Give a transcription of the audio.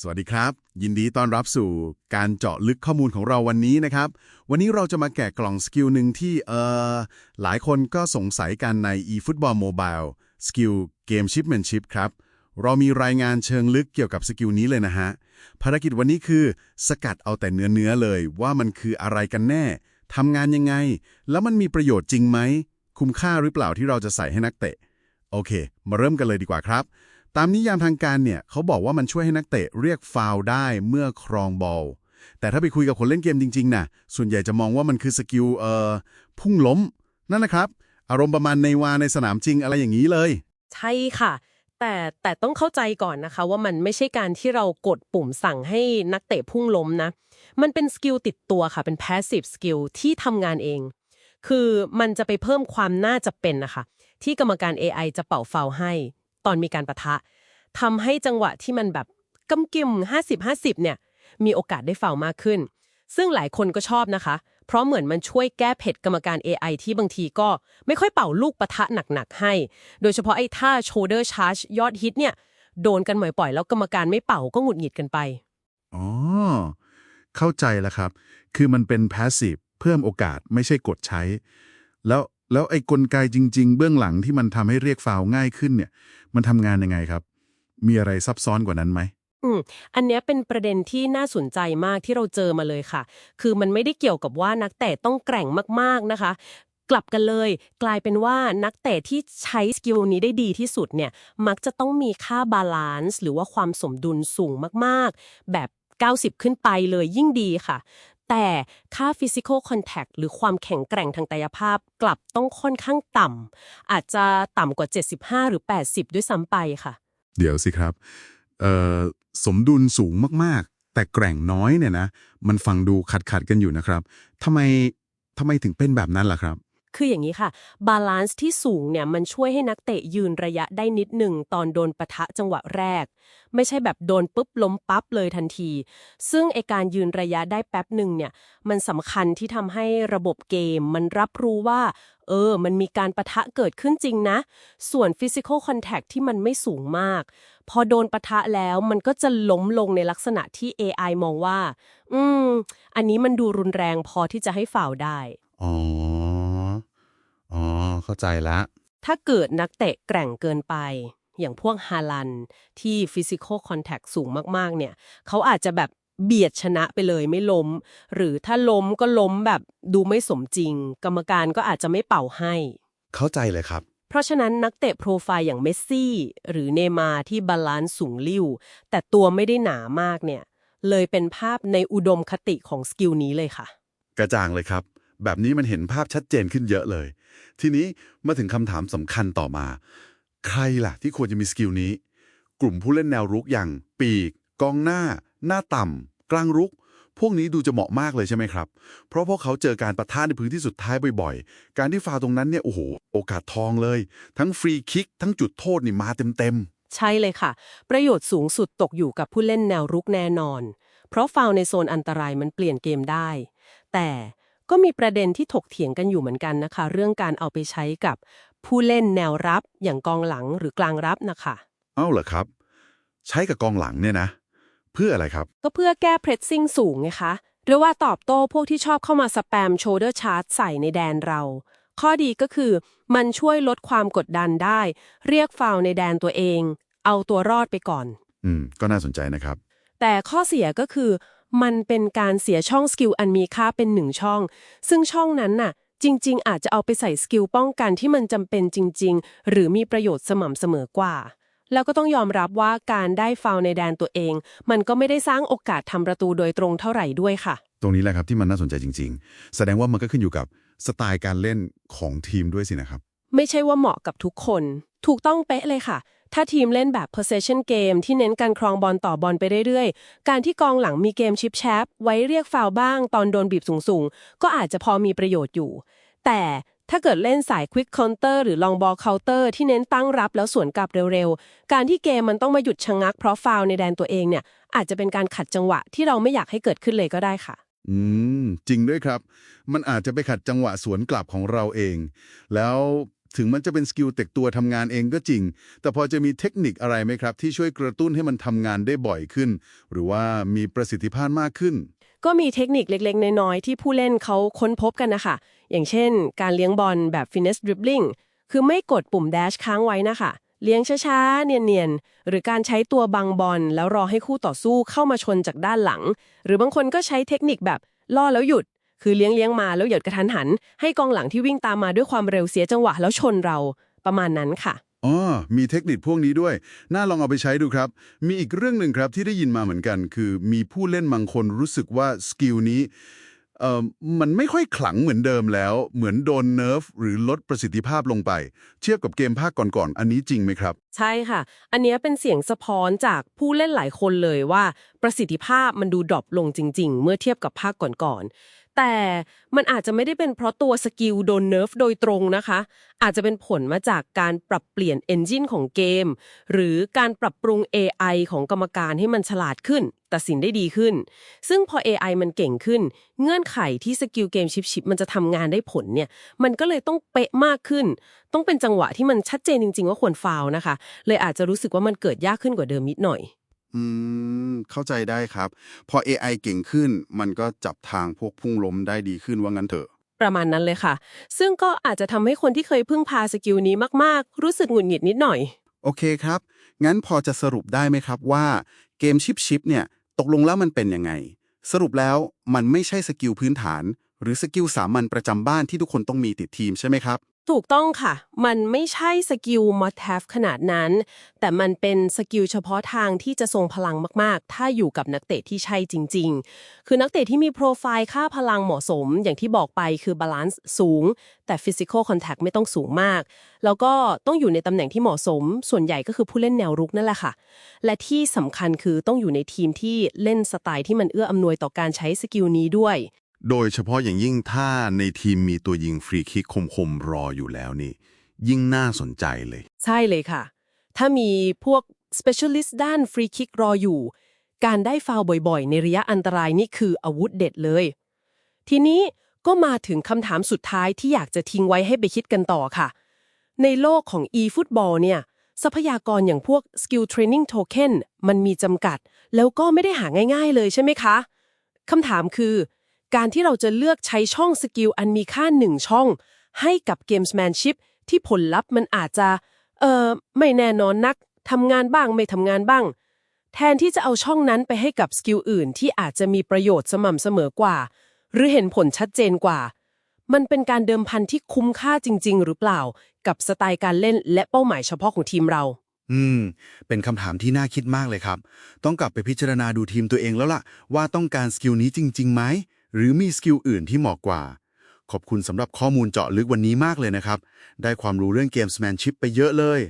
สวัสดีครับ ยินดีต้อนรับสู่การเจาะลึกข้อมูลของเราวันนี้นะครับ วันนี้เราจะมาแกะกล่องสกิลหนึ่งที่เอ่อหลายคนก็สงสัยกันใน eFootball Mobile สกิลเกม Shipmanship ครับ เรามีรายงานเชิงลึกเกี่ยวกับสกิลนี้เลยนะฮะ ภารกิจวันนี้คือ สกัดเอาแต่เนื้อเนื้อเลยว่ามันคืออะไรกันแน่ทำงานยังไง แล้วมันมีประโยชน์จริงไหม คุ้มค่าหรือเปล่าที่เราจะใส่ให้นักเตะ โอเค มาเริ่มกันเลยดีกว่าครับ ตามนิยามทางการเนี่ยเขาบอกว่ามันช่วยให้นักเตะเรียกฟาวได้เมื่อครองบอล แต่ถ้าไปคุยกับคนเล่นเกมจริงๆนะส่วนใหญ่จะมองว่ามันคือสกิลเอ่อพุ่งล้ม นั่นนะครับ อารมณ์ประมาณในวาในสนามจริงอะไรอย่างนี้เลย ใช่ค่ะ แต่แต่ต้องเข้าใจก่อนนะคะ ว่ามันไม่ใช่การที่เรากดปุ่มสั่งให้นักเตะพุ่งล้มนะ มันเป็นสกิลติดตัวค่ะ เป็น passive skill ที่ทำงานเอง คือมันจะไปเพิ่มความน่าจะเป็นนะคะที่กรรมการ AI จะเป่าฟาวให้ ตอนมีการประทะทำให้จังหวะที่มันแบบกำกิม50-50 เนี่ย มีโอกาสได้ฟาวล์มากขึ้น ซึ่งหลายคนก็ชอบนะคะ เพราะเหมือนมันช่วยแก้เผ็ดกรรมการ AI ที่บางทีก็ไม่ค่อยเป่าลูกปะทะหนัก ๆ ให้ โดยเฉพาะไอ้ท่า shoulder charge ยอดฮิตเนี่ย โดนกันบ่อยๆ แล้วกรรมการไม่เป่าก็หงุดหงิดกันไป อ๋อ เข้าใจแล้วครับ คือมันเป็น passive เพิ่มโอกาสไม่ใช่กดใช้ แล้ว แล้วไอ้กลไกจริง ๆ เบื้องหลังที่มันทำให้เรียกฟาวง่ายขึ้นเนี่ย มันทำงานยังไงครับ มีอะไรซับซ้อนกว่านั้นไหมอืมอันเนี้ยเป็นประเด็นที่น่าสนใจมากที่เราเจอมาเลยค่ะ คือมันไม่ได้เกี่ยวกับว่านักเตะต้องแกร่งมากๆนะคะ กลับกันเลย กลายเป็นว่านักเตะที่ใช้สกิลนี้ได้ดีที่สุดเนี่ย มักจะต้องมีค่าบาลานซ์หรือว่าความสมดุลสูงมากๆ แบบ 90 ขึ้นไปเลยยิ่งดีค่ะ แต่ค่า physical contact หรือความแข็งแกร่งทางกายภาพกลับต้องค่อนข้างต่ำ อาจจะต่ำกว่า 75 หรือ 80 ด้วยซ้ำไปค่ะ เดี๋ยวสิครับ สมดุลสูงมากๆ แต่แกร่งน้อยเนี่ยนะ มันฟังดูขัดขัดกันอยู่นะครับทำไมทำไมถึงเป็นแบบนั้นล่ะครับ คืออย่างนี้ค่ะ บาลานซ์ที่สูงเนี่ยมันช่วยให้นักเตะยืนระยะได้นิดหนึ่งตอนโดนปะทะจังหวะแรก ไม่ใช่แบบโดนปุ๊บล้มปั๊บเลยทันที ซึ่งไอการยืนระยะได้แป๊บหนึ่งเนี่ยมันสำคัญที่ทำให้ระบบเกม มันรับรู้ว่า เออ มันมีการปะทะเกิดขึ้นจริงนะ ส่วน physical contact ที่มันไม่สูงมาก พอโดนปะทะแล้วมันก็จะล้มลงในลักษณะที่ AI มองว่า อืม อันนี้มันดูรุนแรงพอที่จะให้ฝ่าวได้ อ๋ออ๋อ เข้าใจแล้ว ถ้าเกิดนักเตะแกร่งเกินไป อย่างพวกฮาลันที่ฟิสิกอลคอนแทคสูงมากๆ เนี่ย เขาอาจจะแบบเบียดชนะไปเลยไม่ล้ม หรือถ้าล้มก็ล้มแบบดูไม่สมจริง กรรมการก็อาจจะไม่เป่าให้ เข้าใจเลยครับ เพราะฉะนั้นนักเตะโปรไฟล์อย่างเมสซี่ หรือเนย์มาร์ที่บาลานซ์สูงลิ่ว แต่ตัวไม่ได้หนามากเนี่ย เลยเป็นภาพในอุดมคติของสกิลนี้เลยค่ะ กระจ่างเลยครับ แบบนี้มันเห็นภาพชัดเจนขึ้นเยอะเลย ทีนี้มาถึงคำถามสำคัญต่อมา ใครล่ะที่ควรจะมีสกิลนี้ กลุ่มผู้เล่นแนวรุกอย่างปีก กองหน้า หน้าต่ำกลางรุก พวกนี้ดูจะเหมาะมากเลยใช่ไหมครับ เพราะพวกเขาเจอการประท่าในพื้นที่สุดท้ายบ่อยๆ การที่ฟาวตรงนั้นเนี่ยโอ้โหโอกาสทองเลย ทั้งฟรีคิก ทั้งจุดโทษนี่มาเต็มใช่เลยค่ะ ประโยชน์สูงสุดตกอยู่กับผู้เล่นแนวรุกแน่นอน เพราะฟาวในโซนอันตรายมันเปลี่ยนเกมได้ แต่ ก็มีประเด็นที่ถกเถียงกันอยู่เหมือนกันนะคะ เรื่องการเอาไปใช้กับผู้เล่นแนวรับอย่างกองหลังหรือกลางรับนะคะๆเอ้าเหรอครับ ใช้กับกองหลังเนี่ยนะ เพื่ออะไรครับ ก็เพื่อแก้เพรสซิ่งสูงไงคะ หรือว่าตอบโต้พวกที่ชอบเข้ามาสแปมโชเดอร์ชาร์ตใส่ในแดนเรา ข้อดีก็คือมันช่วยลดความกดดันได้ เรียกฟาวล์ในแดนตัวเอง เอาตัวรอดไปก่อน อืม ก็น่าสนใจนะครับ แต่ข้อเสียก็คือ มันเป็นการเสียช่องสกิลอันมีค่าเป็นหนึ่งช่อง ซึ่งช่องนั้นน่ะ จริง ๆ อาจจะเอาไปใส่สกิลป้องกันที่มันจำเป็นจริง ๆ หรือมีประโยชน์สม่ำเสมอกว่า แล้วก็ต้องยอมรับว่าการได้ฟาวล์ในแดนตัวเอง มันก็ไม่ได้สร้างโอกาสทำประตูโดยตรงเท่าไหร่ด้วยค่ะ ตรงนี้แหละครับที่มันน่าสนใจจริง ๆ แสดงว่ามันก็ขึ้นอยู่กับสไตล์การเล่นของทีมด้วยสินะครับ ไม่ใช่ว่าเหมาะกับทุกคน ถูกต้องเป๊ะเลยค่ะ ถ้าทีมเล่นแบบ possession game ที่เน้นการครองบอลต่อบอลไปเรื่อยๆ การที่กองหลังมีเกมชิปแชปไว้เรียกฟาวบ้าง ตอนโดนบีบสูงๆ ก็อาจจะพอมีประโยชน์อยู่ แต่ถ้าเกิดเล่นสาย quick counter หรือ long ball counter ที่เน้นตั้งรับแล้วสวนกลับเร็วๆ การที่เกมมันต้องมาหยุดชะงักเพราะฟาวในแดนตัวเองเนี่ยอาจจะเป็นการขัดจังหวะที่เราไม่อยากให้เกิดขึ้นเลยก็ได้ค่ะ อืม จริงด้วยครับ มันอาจจะไปขัดจังหวะสวนกลับของเราเอง แล้ว ถึงมันจะเป็นสกิลเต็กตัวทำงานเองก็จริง แต่พอจะมีเทคนิคอะไรไหมครับ ที่ช่วยกระตุ้นให้มันทำงานได้บ่อยขึ้น หรือว่ามีประสิทธิภาพมากขึ้น ก็มีเทคนิคเล็กๆ น้อยๆ ที่ผู้เล่นเขาค้นพบกันนะคะ อย่างเช่น การเลี้ยงบอลแบบ finesse dribbling คือไม่กดปุ่ม dash ค้างไว้นะคะเลี้ยงช้าๆ เนียนๆ หรือการใช้ตัวบังบอลแล้วรอให้คู่ต่อสู้เข้ามาชนจากด้านหลัง หรือบางคนก็ใช้เทคนิคแบบล่อแล้วหยุด คือเลี้ยงเลี้ยงๆมาแล้วหยุดกระทันหัน ให้กองหลังที่วิ่งตามมาด้วยความเร็วเสียจังหวะแล้วชนเราประมาณนั้นค่ะอ๋อมีเทคนิคพวกนี้ด้วย น่าลองเอาไปใช้ดูครับ มีอีกเรื่องหนึ่งครับที่ได้ยินมาเหมือนกัน คือมีผู้เล่นบางคนรู้สึกว่าสกิลนี้เอ่อมันไม่ค่อยขลังเหมือนเดิมแล้ว เหมือนโดนเนิร์ฟหรือลดประสิทธิภาพลงไป เทียบกับเกมภาคก่อนๆ อันนี้จริงไหมครับ ใช่ค่ะ อันเนี้ยเป็นเสียงสะท้อนจากผู้เล่นหลายคนเลยว่า ประสิทธิภาพมันดูดรอปลงจริง ๆ เมื่อเทียบกับภาคก่อนๆ แต่มันอาจจะไม่ได้เป็นเพราะตัวสกิลโดนเนิร์ฟโดยตรงนะคะ อาจจะเป็นผลมาจากการปรับเปลี่ยนเอนจินของเกม หรือการปรับปรุง AI ของกรรมการให้มันฉลาดขึ้น ตัดสินได้ดีขึ้น ซึ่งพอ AI มันเก่งขึ้น เงื่อนไขที่สกิลเกมชิปๆมันจะทำงานได้ผลเนี่ย มันก็เลยต้องเป๊ะมากขึ้น ต้องเป็นจังหวะที่มันชัดเจนจริง ๆ ว่าควรฟาวนะคะ เลยอาจจะรู้สึกว่ามันเกิดยากขึ้นกว่าเดิมนิดหน่อย อืม เข้าใจได้ครับ พอ AI เก่งขึ้น มันก็จับทางพวกพุ่งล้มได้ดีขึ้นว่างั้นเถอะ ประมาณนั้นเลยค่ะ ซึ่งก็อาจจะทำให้คนที่เคยพึ่งพาสกิลนี้มาก ๆ รู้สึกหงุดหงิดนิดหน่อย โอเคครับ งั้นพอจะสรุปได้ไหมครับว่าเกมชิปชิปเนี่ย ตกลงแล้วมันเป็นยังไง สรุปแล้วมันไม่ใช่สกิลพื้นฐาน หรือสกิลสามัญประจำบ้านที่ทุกคนต้องมีติดทีมใช่ไหมครับ ถูกต้องค่ะ มันไม่ใช่สกิล must have ขนาดนั้น แต่มันเป็นสกิลเฉพาะทางที่จะทรงพลังมาก ๆ ถ้าอยู่กับนักเตะที่ใช่จริง ๆ คือนักเตะที่มีโปรไฟล์ค่าพลังเหมาะสม อย่างที่บอกไปคือบาลานซ์สูง แต่ physical contact ไม่ต้องสูงมาก แล้วก็ต้องอยู่ในตำแหน่งที่เหมาะสม ส่วนใหญ่ก็คือผู้เล่นแนวรุกนั่นแหละค่ะ และที่สำคัญคือต้องอยู่ในทีมที่เล่นสไตล์ที่มันเอื้ออำนวยต่อการใช้สกิลนี้ด้วย โดยเฉพาะอย่างยิ่งถ้าในทีมมีตัวยิงฟรีคิกคมๆรออยู่แล้วนี่ ยิ่งน่าสนใจเลย ใช่เลยค่ะ ถ้ามีพวก specialist ด้านฟรีคิกรออยู่ การได้ฟาวบ่อยๆ ในระยะอันตรายนี่คืออาวุธเด็ดเลย ทีนี้ก็มาถึงคำถามสุดท้ายที่อยากจะทิ้งไว้ให้ไปคิดกันต่อค่ะ ในโลกของ e-football เนี่ยทรัพยากรอย่างพวก skill training token มันมีจำกัด แล้วก็ไม่ได้หาง่าย ๆ เลยใช่ไหมคะคำถามคือ การที่เราจะเลือกใช้ช่องสกิลอันมีค่าหนึ่งช่อง ให้กับ gamesmanship ที่ผลลัพธ์มันอาจจะ เอ่อไม่แน่นอนนักทำงานบ้างไม่ทำงานบ้าง แทนที่จะเอาช่องนั้นไปให้กับสกิลอื่นที่อาจจะมีประโยชน์สม่ำเสมอกว่า หรือเห็นผลชัดเจนกว่า มันเป็นการเดิมพันที่คุ้มค่าจริง ๆ หรือเปล่า กับสไตล์การเล่นและเป้าหมายเฉพาะของทีมเรา อืม เป็นคำถามที่น่าคิดมากเลยครับ ต้องกลับไปพิจารณาดูทีมตัวเองแล้วล่ะ ว่าต้องการสกิลนี้จริงๆไหม หรือมีสกิลอื่นที่เหมาะกว่า ขอบคุณสำหรับข้อมูลเจาะลึกวันนี้มากเลยนะครับ ได้ความรู้เรื่องเกมสแมนชิพไปเยอะเลย